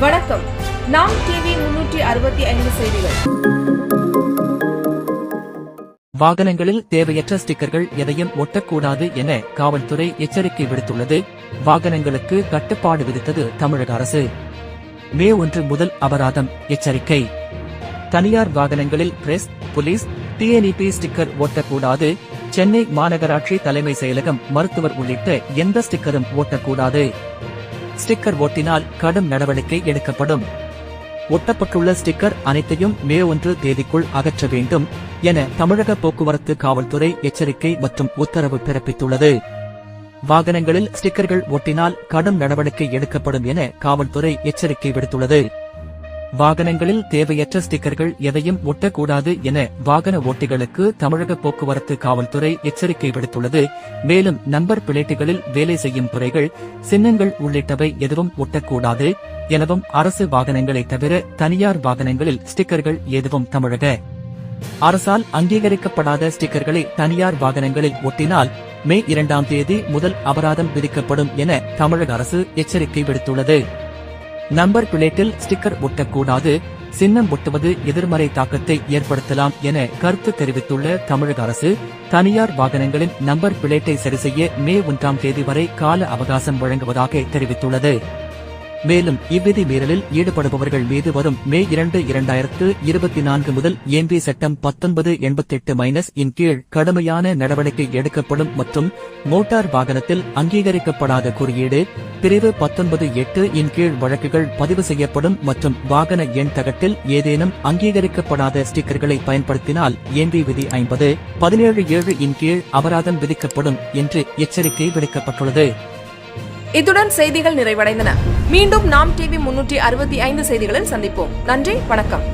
வணக்கம். நாம் டிவி முன்னூற்றி அறுபத்தி ஐந்து செய்திகள். வாகனங்களில் தேவையற்ற ஸ்டிக்கர்கள் எதையும் ஒட்டக்கூடாது என காவல்துறை எச்சரிக்கை விடுத்துள்ளது. வாகனங்களுக்கு கட்டுப்பாடு விதித்தது தமிழக அரசு. மே ஒன்று முதல் அபராதம் எச்சரிக்கை. தனியார் வாகனங்களில் பிரஸ் போலீஸ் டிஎன்இபி ஸ்டிக்கர் ஒட்டக்கூடாது. சென்னை மாநகராட்சி தலைமை செயலகம் மருத்துவர் உள்ளிட்ட எந்த ஸ்டிக்கரும் ஒட்டக்கூடாது. ஸ்டிக்கர் ஒட்டினால் கடும் நடவடிக்கை எடுக்கப்படும். ஒட்டப்பட்டுள்ள ஸ்டிக்கர் அனைத்தையும் மே ஒன்று தேதிக்குள் அகற்ற வேண்டும் என தமிழக போக்குவரத்து காவல்துறை எச்சரிக்கை மற்றும் உத்தரவு பிறப்பித்துள்ளது. வாகனங்களில் ஸ்டிக்கர்கள் ஒட்டினால் கடும் நடவடிக்கை எடுக்கப்படும் என காவல்துறை எச்சரிக்கை விடுத்துள்ளது. வாகனங்களில் தேவையற்ற ஸ்டிக்கர்கள் எதையும் ஒட்டக்கூடாது என வாகன ஓட்டிகளுக்கு தமிழக போக்குவரத்து காவல்துறை எச்சரிக்கை விடுத்துள்ளது. மேலும் நம்பர் பிளேட்டுகளில் வேலை செய்யும் துறைகள் சின்னங்கள் உள்ளிட்டவை எதுவும் ஒட்டக்கூடாது எனவும் அரசு வாகனங்களை தவிர தனியார் வாகனங்களில் ஸ்டிக்கர்கள் எதுவும் தமிழக அரசால் அங்கீகரிக்கப்படாத ஸ்டிக்கர்களை தனியார் வாகனங்களில் ஒட்டினால் மே இரண்டாம் தேதி முதல் அபராதம் விதிக்கப்படும் என தமிழக அரசு எச்சரிக்கை விடுத்துள்ளது. நம்பர் பிளேட்டில் ஸ்டிக்கர் ஒட்டக்கூடாது சின்னம் ஒட்டுவது எதிர்மறை தாக்கத்தை ஏற்படுத்தலாம் என கருத்து தெரிவித்துள்ள தமிழக அரசு தனியார் வாகனங்களின் நம்பர் பிளேட்டை சரிசெய்ய மே ஒன்றாம் தேதி வரை கால அவகாசம் வழங்குவதாக தெரிவித்துள்ளது. மேலும் இவ்விதி மீறலில் ஈடுபடுபவர்கள் மீது வரும் மே இரண்டு இரண்டாயிரத்து இருபத்தி நான்கு முதல் எம்பி சட்டம் பத்தொன்பது எண்பத்தெட்டு மைனஸ் இன் கீழ் கடுமையான நடவடிக்கை எடுக்கப்படும் மற்றும் மோட்டார் வாகனத்தில் அங்கீகரிக்கப்படாத குறியீடு பிரிவு பத்தொன்பது எட்டு இன் கீழ் வழக்குகள் பதிவு செய்யப்படும் மற்றும் வாகன எண் தகட்டில் ஏதேனும் அங்கீகரிக்கப்படாத ஸ்டிக்கர்களை பயன்படுத்தினால் ஏம்பி விதி ஐம்பது பதினேழு ஏழு இன் கீழ் அபராதம் விதிக்கப்படும் என்று எச்சரிக்கை விடுக்கப்பட்டுள்ளது. இத்துடன் செய்திகள் நிறைவடைந்தன. மீண்டும் நாம் டிவி முன்னூற்றி அறுபத்தி ஐந்து செய்திகளில் சந்திப்போம். நன்றி வணக்கம்.